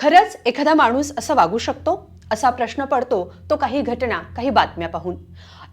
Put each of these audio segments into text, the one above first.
खरंच एखादा माणूस असं वागू शकतो? असा प्रश्न पडतो तो काही घटना काही बातम्या पाहून.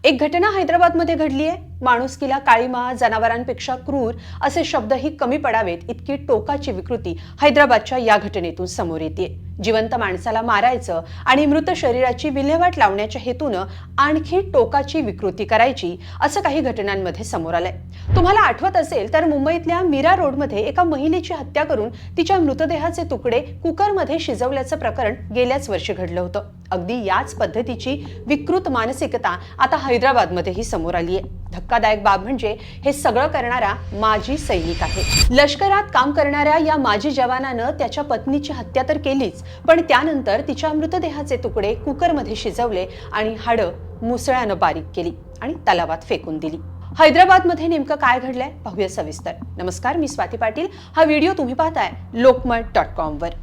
एक घटना हैदराबादमध्ये घडली आहे माणुसकीला काळीमा जनावरांपेक्षा क्रूर असे शब्दही कमी पडावेत इतकी टोकाची विकृती हैदराबादच्या या घटनेतून समोर येते जिवंत माणसाला मारायचं आणि मृत शरीराची विल्हेवाट लावण्याच्या हेतूनं आणखी टोकाची विकृती करायची असं काही घटनांमध्ये समोर आलंय. तुम्हाला आठवत असेल तर मुंबईतल्या मीरा रोडमध्ये एका महिलेची हत्या करून तिच्या मृतदेहाचे तुकडे कुकरमध्ये शिजवल्याचं प्रकरण गेल्याच वर्षी घडलं होतं. अगदी याच पद्धतीची विकृत मानसिकता आता हैदराबादमध्येही समोर आली आहे धक्कादायक बाब म्हणजे हे सगळं करणारा माजी सैनिक आहे. लष्करात काम करणाऱ्या या माजी जवानानं त्याच्या पत्नीची हत्या तर केलीच पण त्यानंतर तिच्या मृतदेहाचे तुकडे कुकरमध्ये शिजवले आणि हाडं मुसळ्यानं बारीक केली आणि तलावात फेकून दिली. हैदराबादमध्ये नेमकं काय घडलंय? पाहूया सविस्तर. नमस्कार मी स्वाती पाटील. हा व्हिडिओ तुम्ही पाहताय लोकमत डॉट कॉमवर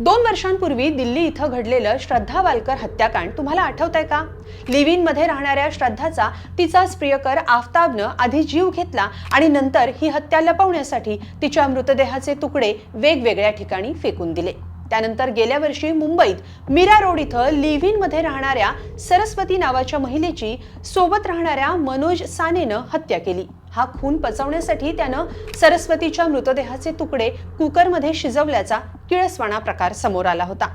दोन वर्षांपूर्वी दिल्ली इथं घडलेलं श्रद्धा वालकर हत्याकांड तुम्हाला आठवत आहे का? लिव्हिनमध्ये राहणाऱ्या श्रद्धाचा तिचाच प्रियकर आफताबनं आधी जीव घेतला आणि नंतर ही हत्या लपवण्यासाठी तिच्या मृतदेहाचे तुकडे वेगवेगळ्या ठिकाणी फेकून दिले. त्यानंतर गेल्या वर्षी मुंबईत मीरा रोड इथं लिव्हमध्ये राहणाऱ्या सरस्वती नावाच्या महिलेची सोबत राहणाऱ्या मनोज सानेनं हत्या केली. हा खून पचवण्यासाठी त्यानं सरस्वतीच्या मृतदेहाचे तुकडे कुकरमध्ये शिजवल्याचा किळसवाणा प्रकार समोर आला होता.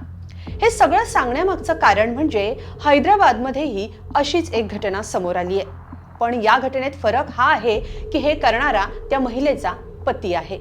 हे सगळं सांगण्यामागचं कारण म्हणजे हैदराबादमध्येही अशीच एक घटना समोर आली आहे पण या घटनेत फरक हा आहे की हे करणारा त्या महिलेचा पती आहे.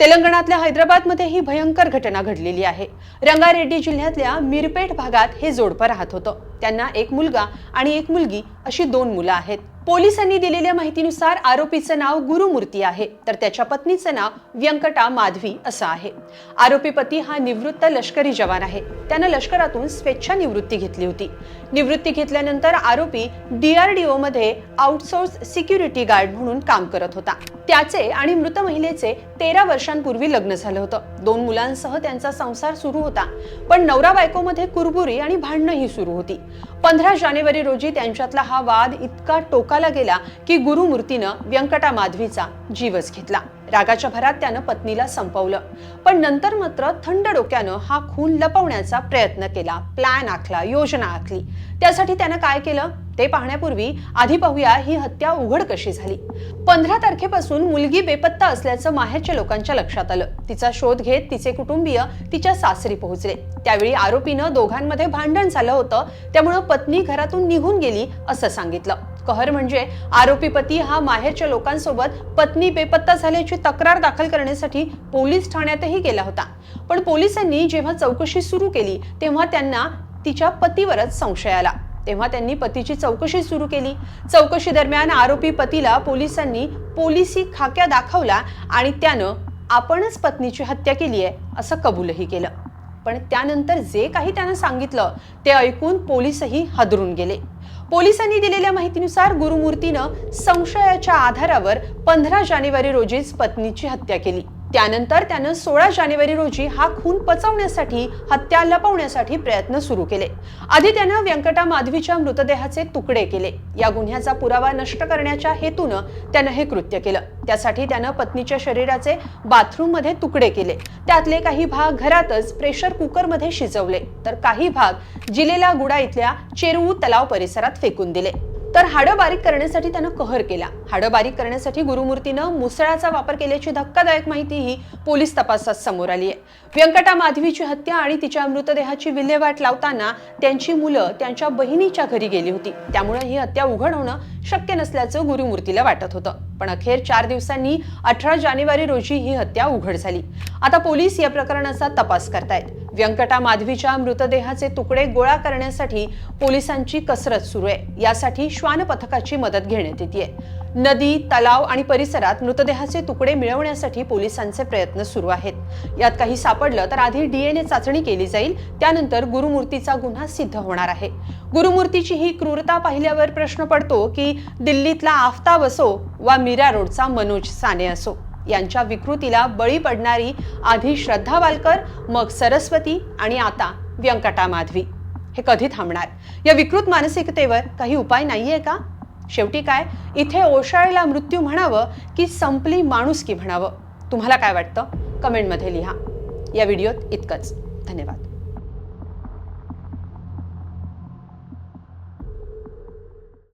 तेलंगणातल्या हैदराबादमध्ये ही भयंकर घटना घडलेली आहे. रंगारेड्डी जिल्ह्यातल्या मिरपेठ भागात हे जोडपं राहत होतं. त्यांना एक मुलगा आणि एक मुलगी अशी दोन मुलं आहेत. पोलिसांनी दिलेल्या माहितीनुसार आरोपीचं नाव गुरुमूर्ती आहे. तर त्याच्या पत्नीचं नाव व्यंकटा माधवी असं आहे. आरोपी पती हा निवृत्त लष्करी जवान आहे. त्यानं लष्करातून स्वेच्छा निवृत्ती घेतली होती. निवृत्ती घेतल्यानंतर आरोपी डीआरडीओ मध्ये आउटसोर्स सिक्युरिटी गार्ड म्हणून काम करत होता. त्याचे आणि मृत महिलेचे तेरा वर्षांपूर्वी लग्न झालं होतं. दोन मुलांसह त्यांचा संसार सुरू होता. पण नवरा बायकोमध्ये कुरबुरी आणि भांडणंही सुरू होती. पंधरा जानेवारी रोजी त्यांच्यातला हा वाद इतका टोका टोकाला गेला की गुरुमूर्तीनं व्यंकटा माधवीचा जीवच घेतला. रागाच्या भरात त्यानं पत्नीला संपवलं. पण नंतर मात्र थंड डोक्यानं हा खून लपवण्याचा प्रयत्न केला. प्लॅन आखला योजना आखली. त्यासाठी त्यानं काय केलं? ते पाहण्यापूर्वी आधी पाहूया ही हत्या उघड कशी झाली. पंधरा तारखेपासून मुलगी बेपत्ता असल्याचं माहेरच्या लोकांच्या लक्षात आलं. तिचा शोध घेत तिचे कुटुंबीय तिच्या सासरी पोहोचले. त्यावेळी आरोपीनं दोघांमध्ये भांडण झालं होतं. त्यामुळं पत्नी घरातून निघून गेली असं सांगितलं. कहर म्हणजे आरोपी पती हा माहेरच्या लोकांसोबत पत्नी बेपत्ता झाल्याची तक्रार दाखल करण्यासाठी पोलीस ठाण्यातही गेला होता. पण पोलिसांनी जेव्हा चौकशी सुरू केली तेव्हा त्यांना तिच्या पतीवरच संशय आला. तेव्हा त्यांनी पतीची चौकशी सुरू केली. चौकशी दरम्यान आरोपी पतीला पोलिसांनी पोलिसी खाक्या दाखवला आणि त्यानं आपणच पत्नीची हत्या केली आहे असं कबूलही केलं. पण त्यानंतर जे काही त्यानं सांगितलं ते ऐकून पोलीसही हादरून गेले. पोलिसांनी दिलेल्या माहितीनुसार गुरुमूर्तीनं संशयाच्या आधारावर पंधरा जानेवारी रोजीच पत्नीची हत्या केली. त्यानंतर त्यानं सोळा जानेवारी रोजी हा खून पचवण्यासाठी हत्या लपवण्यासाठी प्रयत्न सुरू केले. आधी त्यानं व्यंकटा माधवीच्या मृतदेहाचे तुकडे केले. या गुन्ह्याचा पुरावा नष्ट करण्याच्या हेतूनं त्यानं हे कृत्य केलं. त्यासाठी त्यानं पत्नीच्या शरीराचे बाथरूममध्ये तुकडे केले. त्यातले काही भाग घरातच प्रेशर कुकरमध्ये शिजवले. तर काही भाग जिलेला गुडा इथल्या चेरवू तलाव परिसरात फेकून दिले. तर हाडं बारीक करण्यासाठी त्यानं कहर केला. हाडं बारीक करण्यासाठी गुरुमूर्तीनं मुसळाचा वापर केल्याची धक्कादायक माहितीही पोलीस तपासात समोर आली आहे. व्यंकटा माधवीची हत्या आणि तिच्या मृतदेहाची विल्हेवाट लावताना त्यांची मुलं त्यांच्या बहिणीच्या घरी गेली होती. त्यामुळे ही हत्या उघड होणं शक्य नसल्याचं गुरुमूर्तीला वाटत होतं. पण अखेर चार दिवसांनी अठरा जानेवारी रोजी ही हत्या उघड झाली. आता पोलीस या प्रकरणाचा तपास करतायत. व्यंकटा माधवीच्या मृतदेहाचे तुकडे गोळा करण्यासाठी पोलिसांची कसरत सुरू आहे. यासाठी श्वान पथकाची मदत घेण्यात येते नदी तलाव आणि परिसरात मृतदेहाचे तुकडे मिळवण्यासाठी पोलिसांचे प्रयत्न सुरू आहेत. यात काही सापडलं तर आधी डीएनए चाचणी केली जाईल. त्यानंतर गुरुमूर्तीचा गुन्हा सिद्ध होणार आहे. गुरुमूर्तीची ही क्रूरता पाहिल्यावर प्रश्न पडतो की दिल्लीतला आफताब असो वा मीरा रोडचा मनोज साने असो. यांच्या विकृतीला बळी पडणारी आधी श्रद्धा वालकर मग सरस्वती आणि आता व्यंकटा माधवी. हे कधी थांबणार? या विकृत मानसिकतेवर काही उपाय नाहीये का? शेवटी काय? इथे ओशाळलेला मृत्यू म्हणावं की संपली माणूस की म्हणावं? तुम्हाला काय वाटतं? कमेंटमध्ये लिहा. या व्हिडिओत इतकंच. धन्यवाद.